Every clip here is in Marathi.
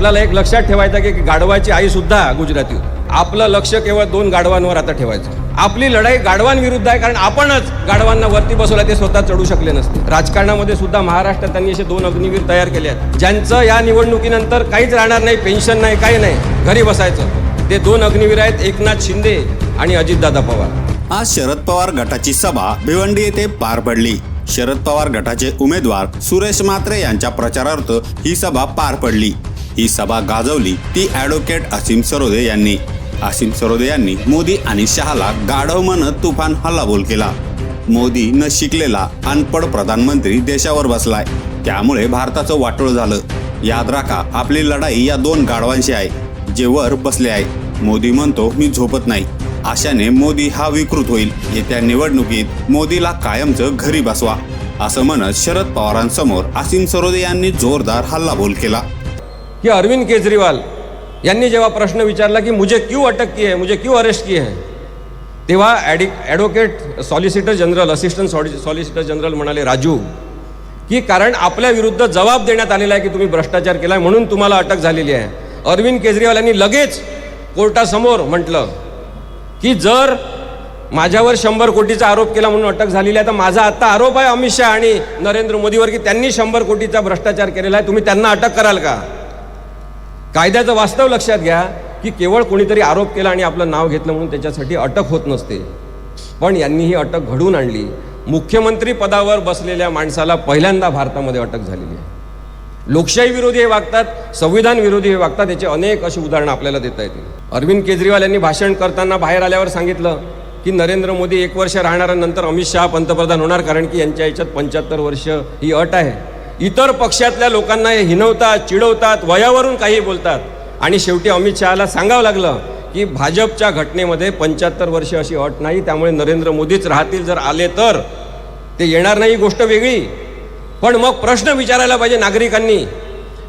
आपल्याला एक लक्षात ठेवायचं की गाढवाची आई सुद्धा गुजराती होती. आपलं लक्ष केवळ दोन गाढवांवर आता ठेवायचं. आपली लढाई गाढवांविरुद्ध आहे कारण आपणच गाढवांना वरती बसवला ते स्वतः चढू शकले नसते. राजकारणामध्ये सुद्धा महाराष्ट्रात त्यांनी असे दोन अग्निवीर तयार केले आहेत. ज्यांचं या निवडणुकीनंतर काहीच राहणार नाही पेन्शन नाही काही नाही घरी बसायचं. ते दोन अग्निवीर आहेत एकनाथ शिंदे आणि अजितदादा पवार. आज शरद पवार गटाची सभा भिवंडी येथे पार पडली. शरद पवार गटाचे उमेदवार सुरेश मात्रे यांच्या प्रचारार्थ ही सभा पार पडली. ही सभा गाजवली ती ॲडव्होकेट असीम सरोदे यांनी. असीम सरोदे यांनी मोदी आणि शहाला गाढव म्हणत तुफान हल्लाबोल केला. मोदी न शिकलेला अनपड प्रधानमंत्री देशावर बसलाय. त्यामुळे भारताचं वाटोळ झालं. याद राखा आपली लढाई या दोन गाढवांशी आहे जे वर बसले आहे. मोदी म्हणतो मी झोपत नाही. आशाने मोदी हा विकृत होईल. येत्या निवडणुकीत मोदीला कायमचं घरी बसवा. असं म्हणत शरद पवारांसमोर असीम सरोदे यांनी जोरदार हल्लाबोल केला. की अरविंद केजरीवाल यांनी जेव्हा प्रश्न विचारला की मुझे क्यों अटक की है मुझे क्यों अरेस्ट की है तेव्हा ॲडि ॲडव्होकेट सॉलिसिटर जनरल असिस्टंट सॉलि सॉलिसिटर जनरल म्हणाले राजू की कारण आपल्या विरुद्ध जबाब देण्यात आलेला आहे की तुम्ही भ्रष्टाचार केला आहे म्हणून तुम्हाला अटक झालेली आहे. अरविंद केजरीवाल यांनी लगेच कोर्टासमोर म्हटलं की जर माझ्यावर शंभर कोटीचा आरोप केला म्हणून अटक झालेली आहे तर माझा आत्ता आरोप आहे अमित शहा आणि नरेंद्र मोदीवर की त्यांनी शंभर कोटीचा भ्रष्टाचार केलेला आहे तुम्ही त्यांना अटक कराल का? कायद्याचं वास्तव लक्षात घ्या की केवळ कोणीतरी आरोप केला आणि आपलं नाव घेतलं म्हणून त्याच्यासाठी अटक होत नसते. पण यांनी ही अटक घडवून आणली. मुख्यमंत्री पदावर बसलेल्या माणसाला पहिल्यांदा भारतामध्ये अटक झालेली आहे. लोकशाही विरोधी हे वागतात संविधान विरोधी हे वागतात याचे अनेक अशी उदाहरणं आपल्याला देता येतील. अरविंद केजरीवाल यांनी भाषण करताना बाहेर आल्यावर सांगितलं की नरेंद्र मोदी एक वर्ष राहणाऱ्यानंतर अमित शहा पंतप्रधान होणार कारण की यांच्या याच्यात पंच्याहत्तर वर्ष ही अट आहे. इतर पक्षातल्या लोकांना हे हिनवतात चिडवतात वयावरून काही बोलतात. आणि शेवटी अमित शहाला सांगावं लागलं की भाजपच्या घटनेमध्ये पंच्याहत्तर वर्ष अशी अट नाही त्यामुळे नरेंद्र मोदीच राहतील जर आले तर. ते येणार नाही ही गोष्ट वेगळी. पण मग प्रश्न विचारायला पाहिजे नागरिकांनी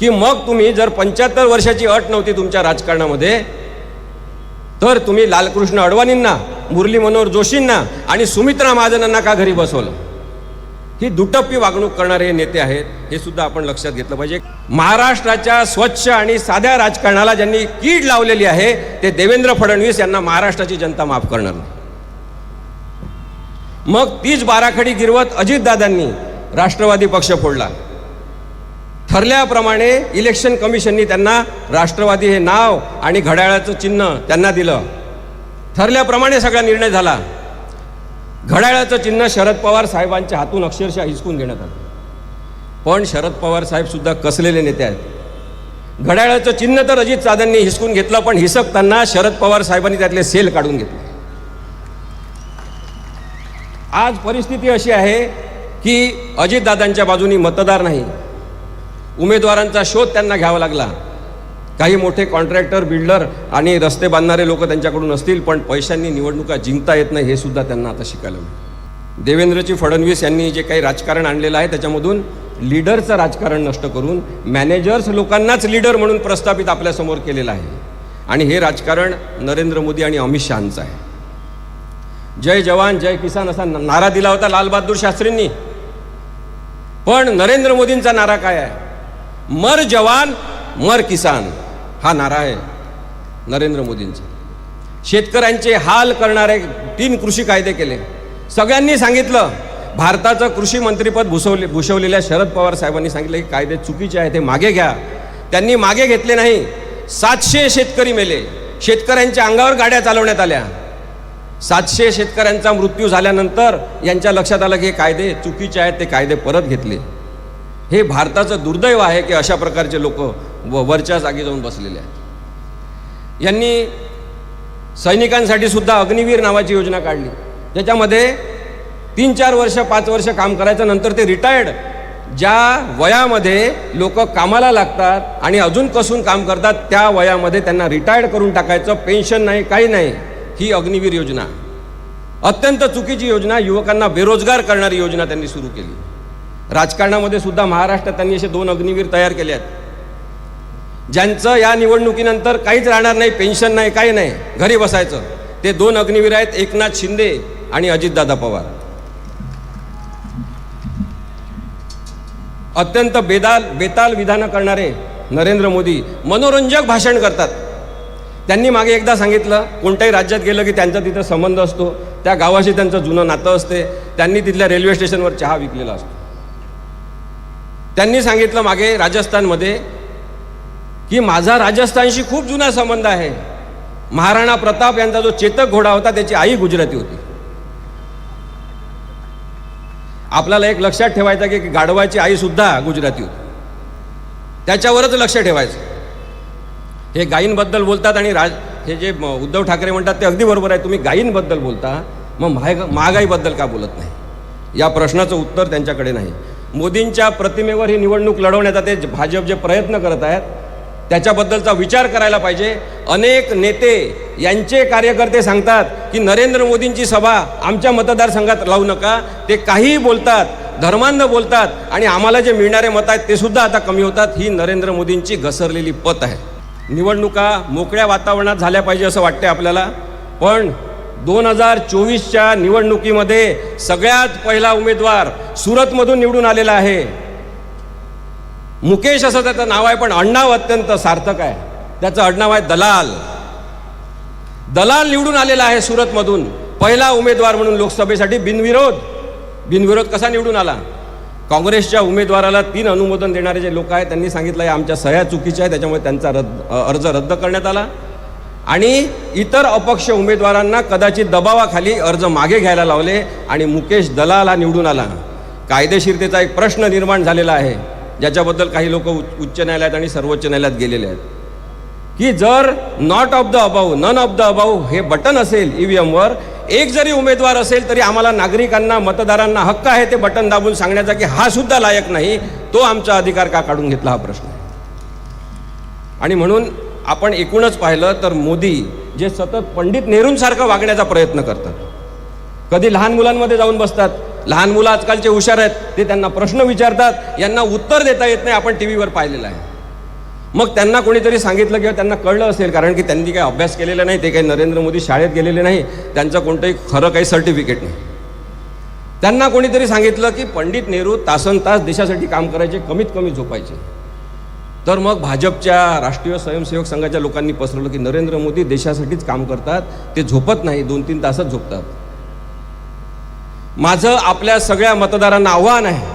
की मग तुम्ही जर पंच्याहत्तर वर्षाची अट नव्हती तुमच्या राजकारणामध्ये तर तुम्ही लालकृष्ण अडवाणींना मुरली मनोहर जोशींना आणि सुमित्रा महाजनांना का घरी बसवलं? ही दुटप्पी वागणूक करणारे हे नेते आहेत हे सुद्धा आपण लक्षात घेतलं पाहिजे. महाराष्ट्राच्या स्वच्छ आणि साध्या राजकारणाला ज्यांनी कीड लावलेली आहे ते देवेंद्र फडणवीस यांना महाराष्ट्राची जनता माफ करणार नाही. मग तीच बाराखडी गिरवत अजितदादांनी राष्ट्रवादी पक्ष फोडला. ठरल्याप्रमाणे इलेक्शन कमिशननी त्यांना राष्ट्रवादी हे नाव आणि घड्याळाचं चिन्ह त्यांना दिलं. ठरल्याप्रमाणे सगळा निर्णय झाला. घड्याळाचं चिन्ह शरद पवार साहेबांच्या हातून अक्षरशः हिसकून घेण्यात आलं. पण शरद पवार साहेब सुद्धा कसलेले नेते आहेत? घड्याळाचं चिन्ह तर अजित सादांनी हिसकून घेतलं पण हिसकताना शरद पवार साहेबांनी त्यातले सेल काढून घेतले. आज परिस्थिती अशी आहे की अजितदादांच्या बाजूनी मतदार नाही. उमेदवारांचा शोध त्यांना घ्यावा लागला. काही मोठे कॉन्ट्रॅक्टर बिल्डर आणि रस्ते बांधणारे लोक त्यांच्याकडून असतील पण पैशांनी निवडणुका जिंकता येत नाही हे सुद्धा त्यांना आता शिकायला मिळतं. देवेंद्रजी फडणवीस यांनी जे काही राजकारण आणलेलं आहे त्याच्यामधून लीडरचं राजकारण नष्ट करून मॅनेजर्स लोकांनाच लीडर म्हणून प्रस्थापित आपल्यासमोर केलेलं आहे. आणि हे राजकारण नरेंद्र मोदी आणि अमित शहांचं आहे. जय जवान जय किसान असा नारा दिला होता लालबहादूर शास्त्रींनी. पण नरेंद्र मोदींचा नारा काय आहे? मर जवान मर किसान. हा नारा आहे नरेंद्र मोदींचा. शेतकऱ्यांचे हाल करणारे तीन कृषी कायदे केले. सगळ्यांनी सांगितलं भारताचं कृषी मंत्रीपद भूषवले भूषवलेल्या शरद पवार साहेबांनी सांगितलं की कायदे चुकीचे आहे ते मागे घ्या. त्यांनी मागे घेतले नाही. सातशे शेतकरी मेले. शेतकऱ्यांच्या अंगावर गाड्या चालवण्यात आल्या. सातशे शेतकऱ्यांचा मृत्यू झाल्यानंतर यांच्या लक्षात आलं की हे कायदे चुकीचे आहेत ते कायदे परत घेतले. हे भारताचं दुर्दैव आहे की अशा प्रकारचे लोक व वरच्या जागी जाऊन बसलेले आहेत. यांनी सैनिकांसाठी सुद्धा अग्निवीर नावाची योजना काढली. ज्याच्यामध्ये तीन चार वर्ष पाच वर्ष काम करायचं नंतर ते रिटायर्ड ज्या वयामध्ये लोक कामाला लागतात आणि अजून कसून काम करतात त्या वयामध्ये त्यांना रिटायर्ड करून टाकायचं पेन्शन नाही काही नाही ही अग्निवीर योजना. अत्यंत चुकीची योजना युवकांना बेरोजगार करणारी योजना त्यांनी सुरू केली. राजकारणामध्ये सुद्धा महाराष्ट्रात त्यांनी असे दोन अग्निवीर तयार केले आहेत. ज्यांचं या निवडणुकीनंतर काहीच राहणार नाही पेन्शन नाही काही नाही घरी बसायचं. ते दोन अग्निवीर आहेत एकनाथ शिंदे आणि अजितदादा पवार. अत्यंत बेदाल बेताल विधानं करणारे नरेंद्र मोदी मनोरंजक भाषण करतात. त्यांनी मागे एकदा सांगितलं कोणत्याही राज्यात गेलं की त्यांचा तिथं संबंध असतो त्या गावाशी त्यांचं जुनं नातं असते त्यांनी तिथल्या रेल्वे स्टेशनवर चहा विकलेला असतो. त्यांनी सांगितलं मागे राजस्थानमध्ये की माझा राजस्थानशी खूप जुना संबंध आहे. महाराणा प्रताप यांचा जो चेतक घोडा होता त्याची आई गुजराती होती. आपल्याला एक लक्षात ठेवायचं की गाढवाची आई सुद्धा गुजराती होती. त्याच्यावरच लक्ष ठेवायचं. हे गायींबद्दल बोलतात आणि राज हे जे उद्धव ठाकरे म्हणतात ते अगदी बरोबर आहे. तुम्ही गायींबद्दल बोलता मग महाग महागाईबद्दल का बोलत नाही? या प्रश्नाचं उत्तर त्यांच्याकडे नाही. मोदींच्या प्रतिमेवर ही निवडणूक लढवण्याचा ते भाजप जे प्रयत्न करत आहेत त्याच्याबद्दलचा विचार करायला पाहिजे. अनेक नेते यांचे कार्यकर्ते सांगतात की नरेंद्र मोदींची सभा आमच्या मतदारसंघात लावू नका. ते काहीही बोलतात धर्मांध बोलतात आणि आम्हाला जे मिळणारे मत आहेत ते सुद्धा आता कमी होतात. ही नरेंद्र मोदींची घसरलेली पत आहे. निवडणुका मोकळ्या वातावरणात झाल्या पाहिजे असं वाटते आपल्याला. पण दोन हजार चोवीसच्या निवडणुकीमध्ये सगळ्यात पहिला उमेदवार सुरतमधून निवडून आलेला आहे. मुकेश असं त्याचं नाव आहे पण अण्णाव अत्यंत सार्थक आहे. त्याचं अडनाव आहे दलाल. दलाल निवडून आलेला आहे सुरतमधून. पहिला उमेदवार म्हणून लोकसभेसाठी बिनविरोध. बिनविरोध कसा निवडून आला? काँग्रेसच्या उमेदवाराला तीन अनुमोदन देणारे जे लोक आहेत त्यांनी सांगितलं आहे आमच्या सह्या चुकीच्या आहे त्याच्यामुळे त्यांचा रद्द अर्ज रद्द करण्यात आला. आणि इतर अपक्ष उमेदवारांना कदाचित दबावाखाली अर्ज मागे घ्यायला लावले आणि मुकेश दलाल हा निवडून आला. कायदेशीरतेचा एक प्रश्न निर्माण झालेला आहे. ज्याच्याबद्दल काही लोक उच्च न्यायालयात आणि सर्वोच्च न्यायालयात गेलेले आहेत. की जर not of the above none of the above हे बटन असेल ई एमवर एक जरी उमेदवार असेल तरी आम्हाला नागरिकांना मतदारांना हक्क आहे ते बटन दाबून सांगण्याचा की हा सुद्धा लायक नाही तो आमचा अधिकार का काढून घेतला हा प्रश्न आणि म्हणून आपण एकूणच पाहिलं तर मोदी जे सतत पंडित नेहरूंसारखं वागण्याचा प्रयत्न करतात. कधी लहान मुलांमध्ये जाऊन बसतात लहान मुलं आजकालचे हुशार आहेत ते त्यांना प्रश्न विचारतात यांना उत्तर देता येत नाही आपण टी व्हीवर पाहिलेलं आहे. मग त्यांना कोणीतरी सांगितलं किंवा त्यांना कळलं असेल कारण की त्यांनी काही अभ्यास केलेला नाही ते काही नरेंद्र मोदी शाळेत गेलेले नाही त्यांचं कोणतंही खरं काही सर्टिफिकेट नाही. त्यांना कोणीतरी सांगितलं की पंडित नेहरू तासन तास देशासाठी काम करायचे कमीत कमी झोपायचे. तर मग भाजपच्या राष्ट्रीय स्वयंसेवक संघाच्या लोकांनी पसरवलं की नरेंद्र मोदी देशासाठीच काम करतात ते झोपत नाही दोन तीन तासच झोपतात. माझं आपल्या सगळ्या मतदारांना आव्हान आहे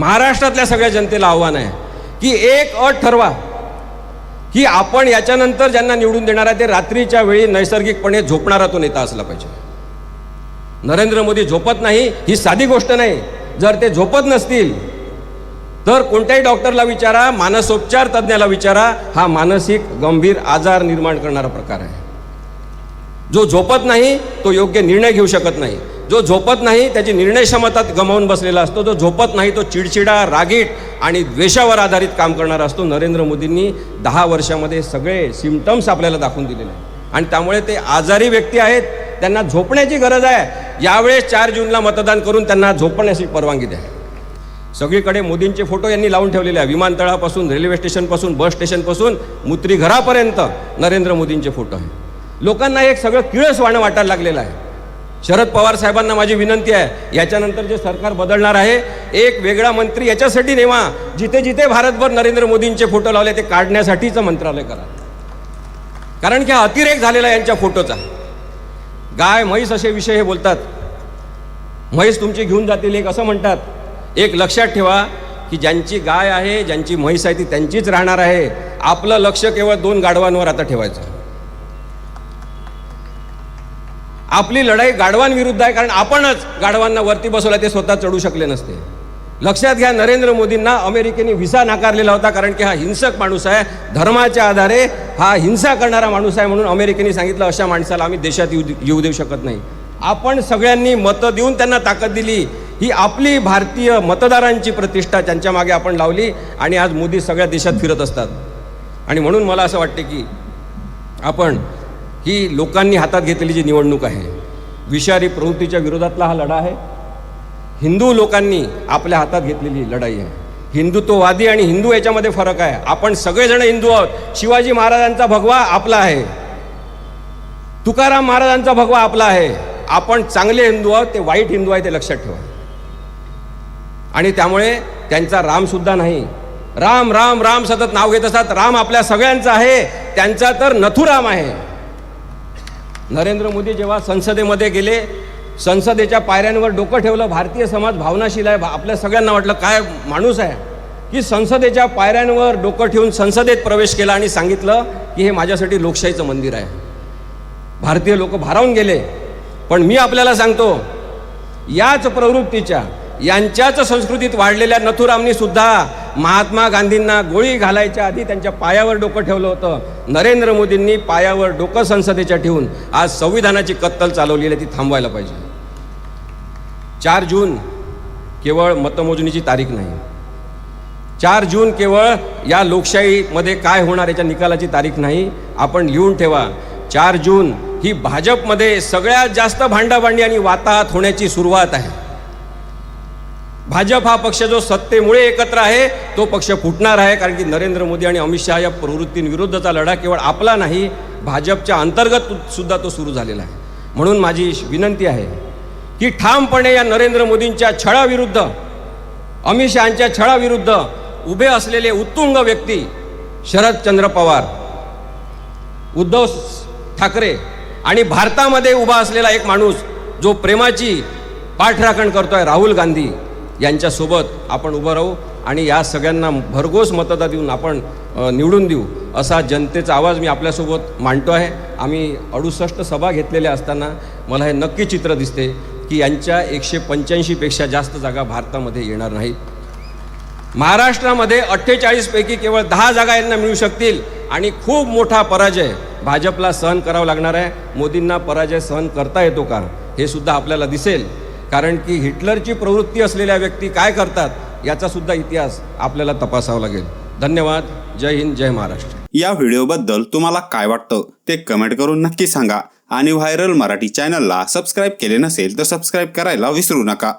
महाराष्ट्रातल्या सगळ्या जनतेला आव्हान आहे की एक अट ठरवा की आपण याच्यानंतर ज्यांना निवडून देणार आहे ते रात्रीच्या वेळी नैसर्गिकपणे झोपणारा तो नेता असला पाहिजे. नरेंद्र मोदी झोपत नाही ही साधी गोष्ट नाही. जर ते झोपत नसतील तर कोणत्याही डॉक्टरला विचारा मानसोपचार तज्ज्ञाला विचारा हा मानसिक गंभीर आजार निर्माण करणारा प्रकार आहे. जो झोपत नाही तो योग्य निर्णय घेऊ शकत नाही. जो झोपत नाही त्याची निर्णय क्षमता गमावून बसलेला असतो. जो झोपत नाही तो चिडचिडा रागीट आणि द्वेषावर आधारित काम करणारा असतो. नरेंद्र मोदींनी दहा वर्षामध्ये सगळे सिमटम्स आपल्याला दाखवून दिलेले आहेत. आणि त्यामुळे ते आजारी व्यक्ती आहेत. त्यांना झोपण्याची गरज आहे. यावेळेस चार जूनला मतदान करून त्यांना झोपण्याची परवानगी द्या. सगळीकडे मोदींचे फोटो यांनी लावून ठेवलेले आहे विमानतळापासून रेल्वे स्टेशनपासून बस स्टेशनपासून मुत्री घरापर्यंत नरेंद्र मोदींचे फोटो आहे लोकांना एक सगळं किळस वाणं वाटायला लागलेलं आहे. शरद पवार साहेबांना माझी विनंती आहे याच्यानंतर जे सरकार बदलणार आहे एक वेगळा मंत्री याच्यासाठी नेवा जिथे जिथे भारतभर नरेंद्र मोदींचे फोटो लावले ते काढण्यासाठीचं मंत्रालय करा. कारण की हा अतिरेक झालेला यांच्या फोटोचा. गाय म्हैस असे विषय हे बोलतात. म्हैस तुमची घेऊन जातील एक असं म्हणतात. एक लक्षात ठेवा की ज्यांची गाय आहे ज्यांची म्हैस आहे ती त्यांचीच राहणार आहे. आपलं लक्ष केवळ दोन गाढवांवर आता ठेवायचं. आपली लढाई गाढवांविरुद्ध आहे कारण आपणच गाढवांना वरती बसवला ते स्वतः चढू शकले नसते. लक्षात घ्या नरेंद्र मोदींना अमेरिकेने व्हिसा नाकारलेला होता कारण की हा हिंसक माणूस आहे. धर्माच्या आधारे हा हिंसा करणारा माणूस आहे म्हणून अमेरिकेने सांगितलं अशा माणसाला आम्ही देशात येऊ येऊ देऊ शकत नाही. आपण सगळ्यांनी मतं देऊन त्यांना ताकद दिली. ही आपली भारतीय मतदारांची प्रतिष्ठा त्यांच्या मागे आपण लावली आणि आज मोदी सगळ्या देशात फिरत असतात. आणि म्हणून मला असं वाटते की आपण ही लोकांनी हातात घेतलेली जी निवडणूक आहे विषारी प्रवृत्तीच्या विरोधातला हा लढा आहे. हिंदू लोकांनी आपल्या हातात घेतलेली लढाई आहे. हिंदुत्ववादी आणि हिंदू याच्यामध्ये फरक आहे. आपण सगळेजण हिंदू आहोत. शिवाजी महाराजांचा भगवा आपला आहे. तुकाराम महाराजांचा भगवा आपला आहे. आपण चांगले हिंदू आहोत ते वाईट हिंदू आहे ते लक्षात ठेवा. आणि त्यामुळे त्यांचा रामसुद्धा नाही. राम राम राम सतत नाव घेत असतात. राम आपल्या सगळ्यांचा आहे. त्यांचा तर नथुराम आहे. नरेंद्र मोदी जेव्हा संसदेमध्ये गेले संसदेच्या पायऱ्यांवर डोकं ठेवलं भारतीय समाज भावनाशील आहे भा- आपल्या सगळ्यांना वाटलं काय माणूस आहे? की संसदेच्या पायऱ्यांवर डोकं ठेवून संसदेत प्रवेश केला आणि सांगितलं की हे माझ्यासाठी लोकशाहीचं मंदिर आहे. भारतीय लोक भारावून गेले. पण मी आपल्याला सांगतो याच प्रवृत्तीच्या यांच्याच संस्कृतीत वाढलेल्या नथुरामनी सुद्धा महात्मा गांधींना गोळी घालायच्या आधी त्यांच्या पायावर डोकं ठेवलं होतं. नरेंद्र मोदींनी पायावर डोकं संसदेच्या ठेवून आज संविधानाची कत्तल चालवलेली आहे ती थांबवायला पाहिजे. चार जून केवळ मतमोजणीची तारीख नाही. चार जून केवळ या लोकशाहीमध्ये काय होणार याच्या निकालाची तारीख नाही. आपण लिहून ठेवा चार जून ही भाजपमध्ये सगळ्यात जास्त भांडाभांडी आणि वाताहत होण्याची सुरुवात आहे. भाजप हा पक्ष जो सत्तेमुळे एकत्र आहे तो पक्ष फुटणार आहे. कारण की नरेंद्र मोदी आणि अमित शहा या प्रवृत्तींविरुद्धचा लढा केवळ आपला नाही भाजपच्या अंतर्गत सुद्धा तो सुरू झालेला आहे. म्हणून माझी विनंती आहे की ठामपणे या नरेंद्र मोदींच्या छळाविरुद्ध अमित शहांच्या छळाविरुद्ध उभे असलेले उत्तुंग व्यक्ती शरदचंद्र पवार उद्धव ठाकरे आणि भारतामध्ये उभा असलेला एक माणूस जो प्रेमाची पाठराखण करतोय राहुल गांधी यांच्यासोबत आपण उभं राहू आणि या सगळ्यांना भरघोस मतदा देऊन आपण निवडून देऊ असा जनतेचा आवाज मी आपल्यासोबत मांडतो आहे. आम्ही अडुसष्ट सभा घेतलेल्या असताना मला हे नक्की चित्र दिसते की यांच्या एकशे पंच्याऐंशीपेक्षा जास्त जागा भारतामध्ये येणार नाहीत महाराष्ट्रामध्ये अठ्ठेचाळीसपैकी केवळ दहा जागा यांना मिळू शकतील आणि खूप मोठा पराजय भाजपला सहन करावा लागणार आहे. मोदींना पराजय सहन करता येतो का? हे सुद्धा आपल्याला दिसेल. कारण की हिटलरची प्रवृत्ती असलेल्या व्यक्ती काय करतात याचा सुद्धा इतिहास आपल्याला तपासावा लागेल. धन्यवाद. जय हिंद जय महाराष्ट्र. या व्हिडिओबद्दल तुम्हाला काय वाटतं ते कमेंट करून नक्की सांगा आणि व्हायरल मराठी चॅनलला सबस्क्राईब केले नसेल तर सबस्क्राईब करायला विसरू नका.